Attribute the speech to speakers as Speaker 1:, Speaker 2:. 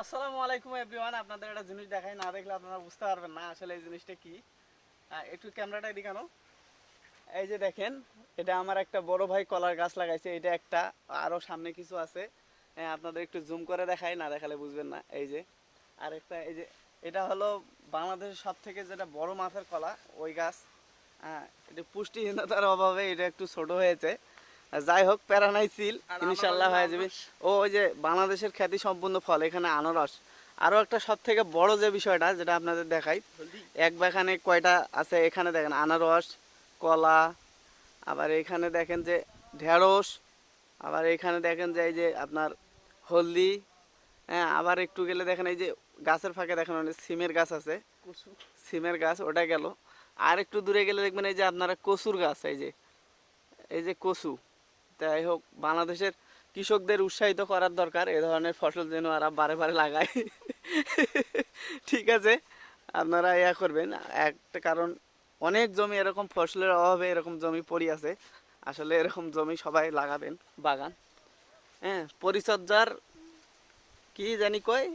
Speaker 1: আসসালামু আলাইকুম এভরিওয়ান, আপনাদের একটা জিনিস দেখাই, না দেখলে আপনারা বুঝতে পারবেন না আসলে এই জিনিসটা কি। একটু ক্যামেরাটা দেখানো এই যে দেখেন, এটা আমার একটা বড় ভাই কলার গাছ লাগাইছে, এটা একটা, আরও সামনে কিছু আছে। আপনাদের একটু জুম করে দেখাই, না দেখালে বুঝবেন না। এই যে আর একটা এই যে, এটা হলো বাংলাদেশের সব থেকে যেটা বড় মাছের কলা, ওই গাছ। হ্যাঁ এটা পুষ্টিহীনতার অভাবে এটা একটু ছোট হয়েছে। যাই হোক প্যারানাইসিল
Speaker 2: আর
Speaker 1: ইনশাল্লাহ
Speaker 2: আনারস
Speaker 1: হয়ে যাবে। ও ওই যে বাংলাদেশের খ্যাতি সম্পূর্ণ ফল এখানে আনারস। আরও একটা সব থেকে বড় যে বিষয়টা যেটা আপনাদের দেখাই এক বাগানে কয়টা আছে? এখানে দেখেন আনারস কলা আবার এখানে দেখেন যে ঢেঁড়স আবার এখানে দেখেন যে এই যে আপনার হলদি হ্যাঁ আবার একটু গেলে দেখেন এই যে গাছের ফাঁকে দেখেন অনেক সিমের গাছ আছে। সিমের গাছ ওটা গেল। আর একটু দূরে গেলে দেখবেন এই যে আপনারা কচুর গাছ এই যে এই যে কচু। তাই হোক, বাংলাদেশের কৃষকদের উৎসাহিত করার দরকার, এ ধরনের ফসল যেন আর বারে বারে লাগায়। ঠিক আছে, আপনারা ইয়া করবেন। একটা কারণ, অনেক জমি এরকম ফসলের অভাবে এরকম জমি পড়ি আছে। আসলে এরকম জমি সবাই লাগাবেন, বাগান। হ্যাঁ পরিচর্যার কি জানি কয়